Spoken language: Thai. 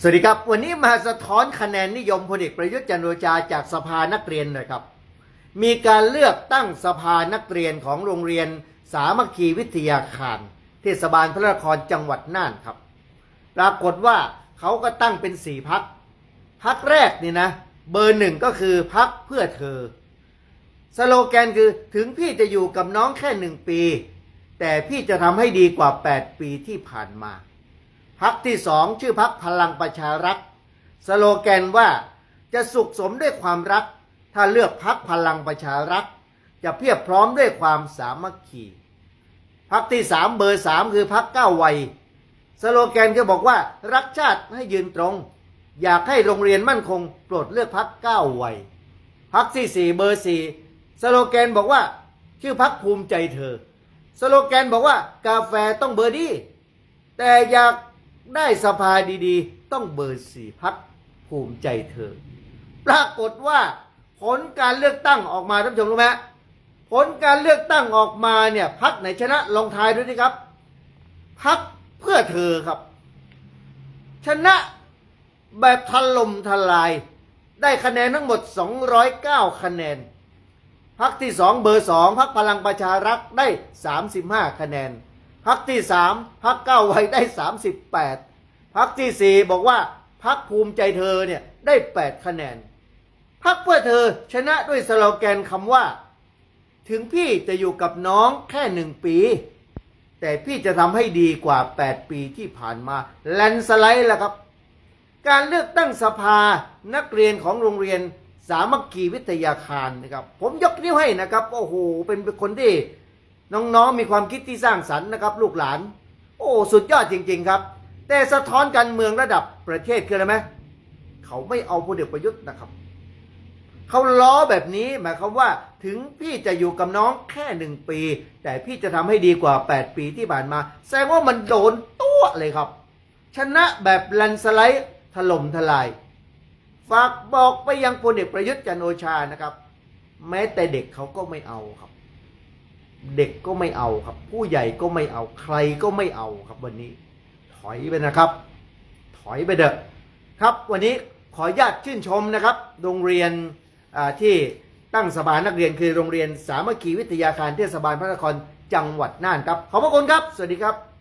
สวัสดีครับ วันนี้มาสะท้อนคะแนนนิยมพลเอกประยุทธ์จันโอชาจากสภานักเรียนหน่อยครับ มีการเลือกตั้งสภานักเรียนของโรงเรียนสามัคคีวิทยาคาร เทศบาลพระนครจังหวัดน่านครับ ปรากฏว่าเขาก็ตั้งเป็นสี่พักพักแรกนี่นะ เบอร์หนึ่งก็คือพักเพื่อเธอ สโลแกนคือถึงพี่จะอยู่กับน้องแค่หนึ่งปี แต่พี่จะทำให้ดีกว่า 8 ปีที่ผ่านมา พักที่สองชื่อพักพลังประชารัฐ สโลแกนว่าจะสุขสมด้วยความรัก ถ้าเลือกพักพลังประชารัฐ จะเพียบพร้อมด้วยความสามัคคีพักที่สามเบอร์สามคือพักก้าววัยสโลแกนก็บอกว่ารักชาติให้ยืนตรง อยากให้โรงเรียนมั่นคง โปรดเลือกพักก้าววัยพักที่สี่เบอร์สี่สโลแกนบอกว่า ชื่อพักภูมิใจเธอ สโลแกนบอกว่ากาแฟต้องเบอร์ดีแต่อยาก ได้สภาดีๆ ต้องเบอร์สี่พักภูมิใจเธอ ปรากฏว่าผลการเลือกตั้งออกมาท่านผู้ชมรู้ไหมผลการเลือกตั้งออกมาเนี่ยพักไหนชนะลองทายดูสิครับพักเพื่อเธอครับ ชนะแบบถล่มทลาย ได้คะแนนทั้งหมด 209 คะแนนพักที่สองเบอร์สองพักพลังประชารัฐได้ 35 คะแนน พักที่สามพักเก้าไว้ได้38พักที่สี่บอกว่าพักภูมิใจเธอเนี่ยได้8คะแนนพักเพื่อเธอชนะด้วยสโลแกนคำว่า ถึงพี่จะอยู่กับน้องแค่หนึ่งปี แต่พี่จะทำให้ดีกว่า 8 ปีที่ผ่านมาแลนสไลด์แล้วครับ การเลือกตั้งสภานักเรียนของโรงเรียนสามัคคีวิทยาคารนะครับ ผมยกนิ้วให้นะครับ โอ้โห เป็นคนที่ น้องๆมีความคิดที่สร้างสรรค์นะครับ ลูกหลาน โอ้สุดยอดจริง ๆ ครับ แต่สะท้อนการเมืองระดับประเทศคืออะไรไหมเขาไม่เอาพลเอกประยุทธ์นะครับ เขาล้อแบบนี้หมายความว่าถึงพี่จะอยู่กับน้องแค่หนึ่งปี แต่พี่จะทำให้ดีกว่า 8 ปีที่ผ่านมา แสดงว่ามันโดนตัวเลยครับ ชนะแบบแลนสไลด์ถล่มทลายฝากบอกไปยังพลเอกประยุทธ์จันโอชานะครับ แม้แต่เด็กเขาก็ไม่เอาครับ เด็กก็ไม่เอาครับ ผู้ใหญ่ก็ไม่เอาใครก็ไม่เอาครับวันนี้ ถอยไปนะครับ ถอยไปเด้อะครับ วันนี้ขออนุญาตชื่นชมนะครับ โรงเรียนที่ตั้งสภานักเรียนคือโรงเรียนสามัคคีวิทยาคารเทศบาลพระนครจังหวัดน่านครับ ขอบพระคุณครับ สวัสดีครับ